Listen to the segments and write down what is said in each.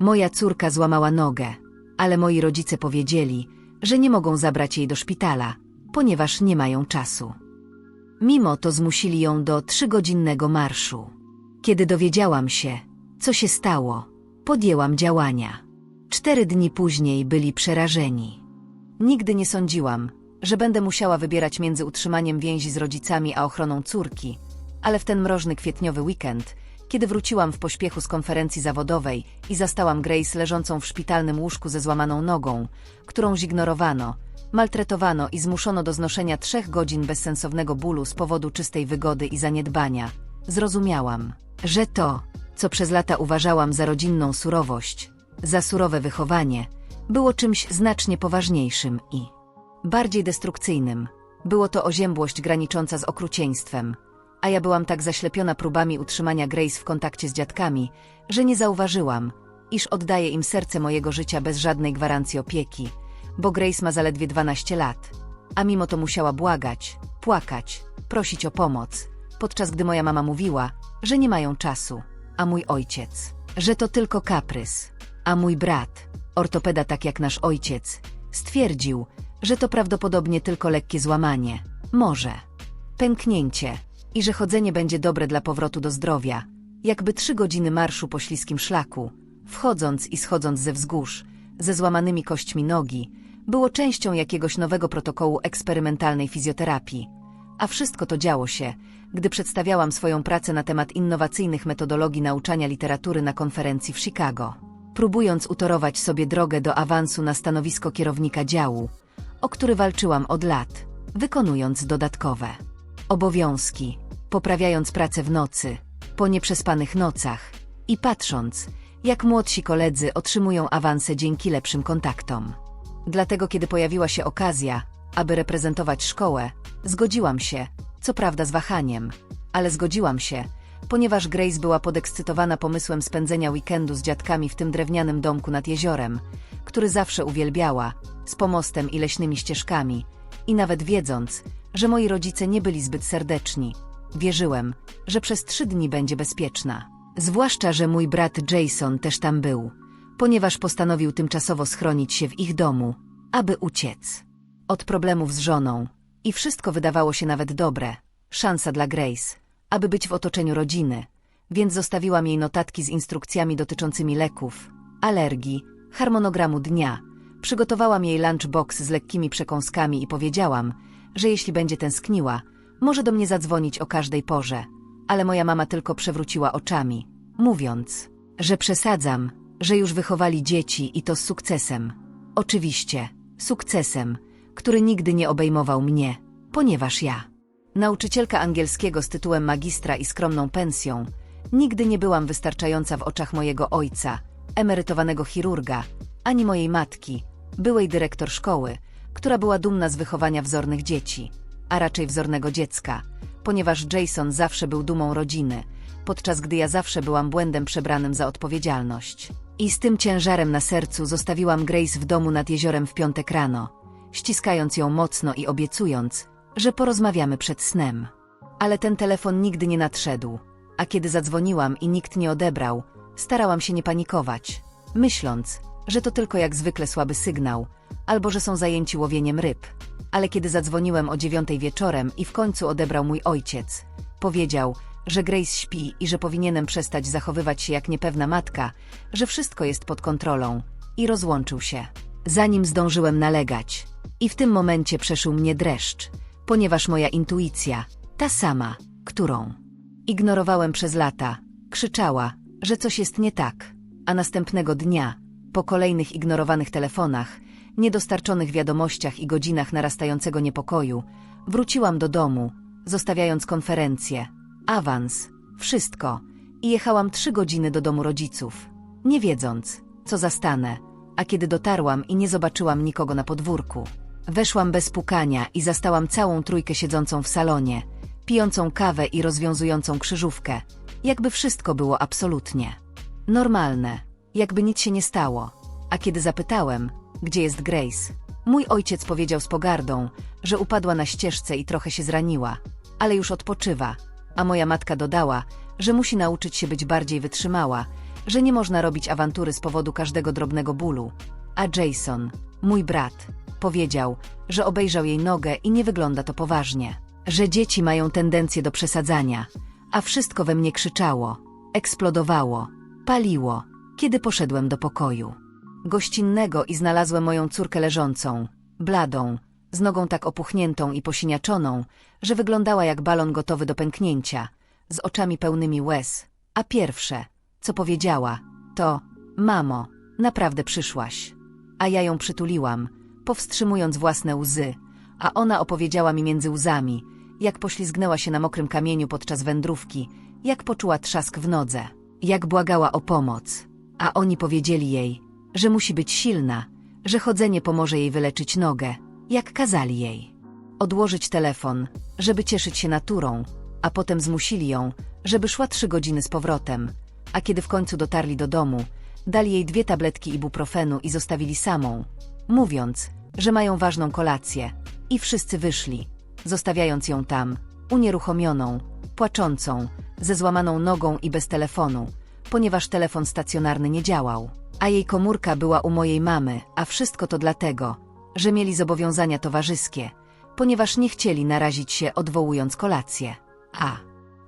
Moja córka złamała nogę, ale moi rodzice powiedzieli, że nie mogą zabrać jej do szpitala, ponieważ nie mają czasu. Mimo to zmusili ją do trzygodzinnego marszu. Kiedy dowiedziałam się, co się stało, podjęłam działania. Cztery dni później byli przerażeni. Nigdy nie sądziłam, że będę musiała wybierać między utrzymaniem więzi z rodzicami a ochroną córki, ale w ten mrożny kwietniowy weekend, kiedy wróciłam w pośpiechu z konferencji zawodowej i zastałam Grace leżącą w szpitalnym łóżku ze złamaną nogą, którą zignorowano, maltretowano i zmuszono do znoszenia trzech godzin bezsensownego bólu z powodu czystej wygody i zaniedbania, zrozumiałam, że to, co przez lata uważałam za rodzinną surowość, za surowe wychowanie, było czymś znacznie poważniejszym i bardziej destrukcyjnym. Było to oziębłość granicząca z okrucieństwem, a ja byłam tak zaślepiona próbami utrzymania Grace w kontakcie z dziadkami, że nie zauważyłam, iż oddaję im serce mojego życia bez żadnej gwarancji opieki, bo Grace ma zaledwie 12 lat, a mimo to musiała błagać, płakać, prosić o pomoc, podczas gdy moja mama mówiła, że nie mają czasu, a mój ojciec, że to tylko kaprys, a mój brat, ortopeda tak jak nasz ojciec, stwierdził, że to prawdopodobnie tylko lekkie złamanie, może. Pęknięcie i że chodzenie będzie dobre dla powrotu do zdrowia, jakby trzy godziny marszu po śliskim szlaku, wchodząc i schodząc ze wzgórz, ze złamanymi kośćmi nogi, było częścią jakiegoś nowego protokołu eksperymentalnej fizjoterapii. A wszystko to działo się, gdy przedstawiałam swoją pracę na temat innowacyjnych metodologii nauczania literatury na konferencji w Chicago. Próbując utorować sobie drogę do awansu na stanowisko kierownika działu, o który walczyłam od lat, wykonując dodatkowe obowiązki, poprawiając pracę w nocy, po nieprzespanych nocach i patrząc, jak młodsi koledzy otrzymują awanse dzięki lepszym kontaktom. Dlatego, kiedy pojawiła się okazja, aby reprezentować szkołę, zgodziłam się, co prawda z wahaniem, ale zgodziłam się, ponieważ Grace była podekscytowana pomysłem spędzenia weekendu z dziadkami w tym drewnianym domku nad jeziorem, który zawsze uwielbiała, z pomostem i leśnymi ścieżkami, i nawet wiedząc, że moi rodzice nie byli zbyt serdeczni, wierzyłem, że przez trzy dni będzie bezpieczna. Zwłaszcza, że mój brat Jason też tam był, ponieważ postanowił tymczasowo schronić się w ich domu, aby uciec od problemów z żoną. I wszystko wydawało się nawet dobre. Szansa dla Grace, aby być w otoczeniu rodziny, więc zostawiłam jej notatki z instrukcjami dotyczącymi leków, alergii, harmonogramu dnia. Przygotowałam jej lunchbox z lekkimi przekąskami i powiedziałam, że jeśli będzie tęskniła, może do mnie zadzwonić o każdej porze, ale moja mama tylko przewróciła oczami, mówiąc, że przesadzam, że już wychowali dzieci i to z sukcesem. Oczywiście, sukcesem, który nigdy nie obejmował mnie, ponieważ ja, nauczycielka angielskiego z tytułem magistra i skromną pensją, nigdy nie byłam wystarczająca w oczach mojego ojca, emerytowanego chirurga, ani mojej matki, byłej dyrektor szkoły, która była dumna z wychowania wzornych dzieci, a raczej wzornego dziecka, ponieważ Jason zawsze był dumą rodziny, podczas gdy ja zawsze byłam błędem przebranym za odpowiedzialność. I z tym ciężarem na sercu zostawiłam Grace w domu nad jeziorem w piątek rano, ściskając ją mocno i obiecując, że porozmawiamy przed snem. Ale ten telefon nigdy nie nadszedł, a kiedy zadzwoniłam i nikt nie odebrał, starałam się nie panikować, myśląc, że to tylko jak zwykle słaby sygnał, albo że są zajęci łowieniem ryb. Ale kiedy zadzwoniłem o dziewiątej wieczorem i w końcu odebrał mój ojciec, powiedział, że Grace śpi i że powinienem przestać zachowywać się jak niepewna matka, że wszystko jest pod kontrolą i rozłączył się. Zanim zdążyłem nalegać. I w tym momencie przeszył mnie dreszcz, ponieważ moja intuicja, ta sama, którą ignorowałem przez lata, krzyczała, że coś jest nie tak, a następnego dnia, po kolejnych ignorowanych telefonach, niedostarczonych wiadomościach i godzinach narastającego niepokoju, wróciłam do domu, zostawiając konferencję, awans, wszystko. I jechałam trzy godziny do domu rodziców, nie wiedząc, co zastanę, a kiedy dotarłam i nie zobaczyłam nikogo na podwórku, weszłam bez pukania i zastałam całą trójkę siedzącą w salonie, pijącą kawę i rozwiązującą krzyżówkę, jakby wszystko było absolutnie normalne, jakby nic się nie stało. A kiedy zapytałem, gdzie jest Grace, mój ojciec powiedział z pogardą, że upadła na ścieżce i trochę się zraniła, ale już odpoczywa, a moja matka dodała, że musi nauczyć się być bardziej wytrzymała, że nie można robić awantury z powodu każdego drobnego bólu. A Jason, mój brat, powiedział, że obejrzał jej nogę i nie wygląda to poważnie. Że dzieci mają tendencję do przesadzania, a wszystko we mnie krzyczało, eksplodowało, paliło, kiedy poszedłem do pokoju. Gościnnego i znalazłem moją córkę leżącą, bladą, z nogą tak opuchniętą i posiniaczoną, że wyglądała jak balon gotowy do pęknięcia, z oczami pełnymi łez. A pierwsze, co powiedziała, to Mamo, naprawdę przyszłaś. A ja ją przytuliłam, powstrzymując własne łzy, a ona opowiedziała mi między łzami, jak poślizgnęła się na mokrym kamieniu podczas wędrówki, jak poczuła trzask w nodze, jak błagała o pomoc. A oni powiedzieli jej, że musi być silna, że chodzenie pomoże jej wyleczyć nogę, jak kazali jej. Odłożyć telefon, żeby cieszyć się naturą, a potem zmusili ją, żeby szła trzy godziny z powrotem, a kiedy w końcu dotarli do domu, dali jej dwie tabletki ibuprofenu i zostawili samą, mówiąc, że mają ważną kolację. I wszyscy wyszli, zostawiając ją tam, unieruchomioną, płaczącą, ze złamaną nogą i bez telefonu, ponieważ telefon stacjonarny nie działał. A jej komórka była u mojej mamy, a wszystko to dlatego, że mieli zobowiązania towarzyskie, ponieważ nie chcieli narazić się odwołując kolację. A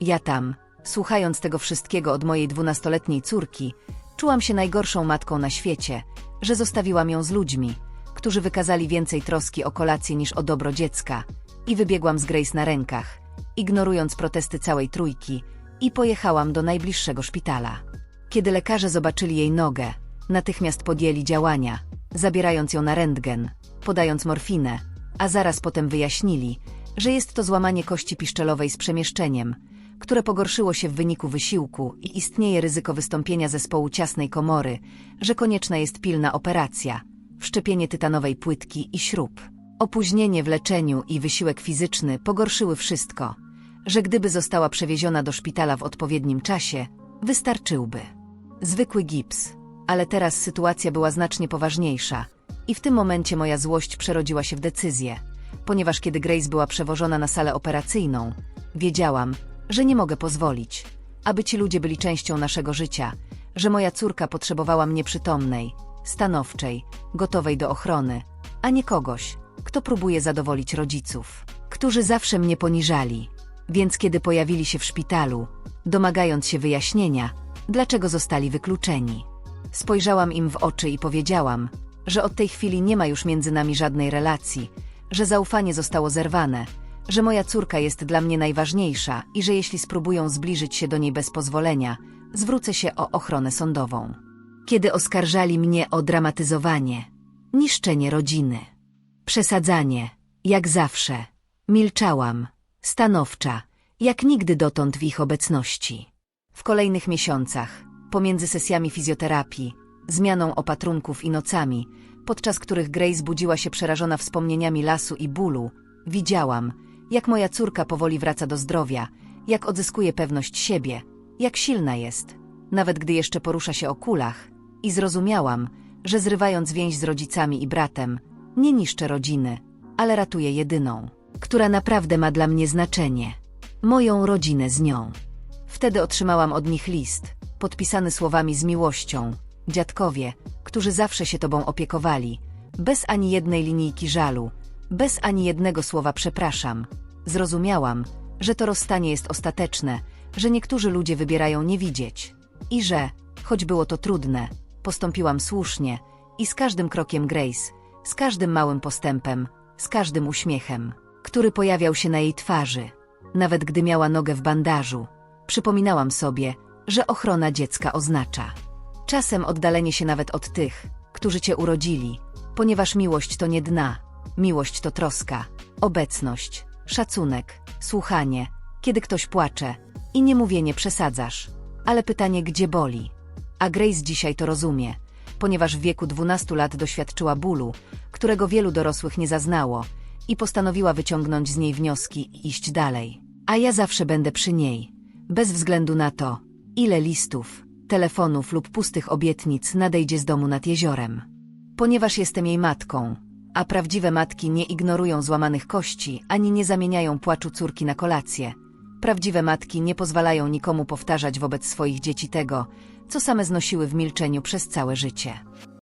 ja tam, słuchając tego wszystkiego od mojej dwunastoletniej córki, czułam się najgorszą matką na świecie, że zostawiłam ją z ludźmi, którzy wykazali więcej troski o kolację niż o dobro dziecka, i wybiegłam z Grace na rękach, ignorując protesty całej trójki, i pojechałam do najbliższego szpitala. Kiedy lekarze zobaczyli jej nogę, natychmiast podjęli działania, zabierając ją na rentgen, podając morfinę, a zaraz potem wyjaśnili, że jest to złamanie kości piszczelowej z przemieszczeniem, które pogorszyło się w wyniku wysiłku i istnieje ryzyko wystąpienia zespołu ciasnej komory, że konieczna jest pilna operacja, wszczepienie tytanowej płytki i śrub. Opóźnienie w leczeniu i wysiłek fizyczny pogorszyły wszystko, że gdyby została przewieziona do szpitala w odpowiednim czasie, wystarczyłby. Zwykły gips, ale teraz sytuacja była znacznie poważniejsza i w tym momencie moja złość przerodziła się w decyzję, ponieważ kiedy Grace była przewożona na salę operacyjną, wiedziałam, że nie mogę pozwolić, aby ci ludzie byli częścią naszego życia, że moja córka potrzebowała mnie przytomnej, stanowczej, gotowej do ochrony, a nie kogoś, kto próbuje zadowolić rodziców, którzy zawsze mnie poniżali. Więc kiedy pojawili się w szpitalu, domagając się wyjaśnienia, dlaczego zostali wykluczeni, spojrzałam im w oczy i powiedziałam, że od tej chwili nie ma już między nami żadnej relacji, że zaufanie zostało zerwane, że moja córka jest dla mnie najważniejsza i że jeśli spróbują zbliżyć się do niej bez pozwolenia, zwrócę się o ochronę sądową. Kiedy oskarżali mnie o dramatyzowanie, niszczenie rodziny, przesadzanie, jak zawsze, milczałam, stanowcza, jak nigdy dotąd w ich obecności. W kolejnych miesiącach, pomiędzy sesjami fizjoterapii, zmianą opatrunków i nocami, podczas których Grace budziła się przerażona wspomnieniami lasu i bólu, widziałam, jak moja córka powoli wraca do zdrowia, jak odzyskuje pewność siebie, jak silna jest, nawet gdy jeszcze porusza się o kulach, i zrozumiałam, że zrywając więź z rodzicami i bratem, nie niszczę rodziny, ale ratuję jedyną, która naprawdę ma dla mnie znaczenie moją rodzinę z nią. Wtedy otrzymałam od nich list, podpisany słowami z miłością, dziadkowie, którzy zawsze się tobą opiekowali, bez ani jednej linijki żalu, bez ani jednego słowa przepraszam. Zrozumiałam, że to rozstanie jest ostateczne, że niektórzy ludzie wybierają nie widzieć. I że, choć było to trudne, postąpiłam słusznie i z każdym krokiem Grace, z każdym małym postępem, z każdym uśmiechem, który pojawiał się na jej twarzy, nawet gdy miała nogę w bandażu, przypominałam sobie, że ochrona dziecka oznacza czasem oddalenie się nawet od tych, którzy cię urodzili, ponieważ miłość to nie dna, miłość to troska, obecność, szacunek, słuchanie, kiedy ktoś płacze i nie mówię nie przesadzasz, ale pytanie gdzie boli. A Grace dzisiaj to rozumie, ponieważ w wieku 12 lat doświadczyła bólu, którego wielu dorosłych nie zaznało i postanowiła wyciągnąć z niej wnioski i iść dalej. A ja zawsze będę przy niej, bez względu na to, ile listów, telefonów lub pustych obietnic nadejdzie z domu nad jeziorem. Ponieważ jestem jej matką, a prawdziwe matki nie ignorują złamanych kości ani nie zamieniają płaczu córki na kolację, Prawdziwe matki nie pozwalają nikomu powtarzać wobec swoich dzieci tego, co same znosiły w milczeniu przez całe życie.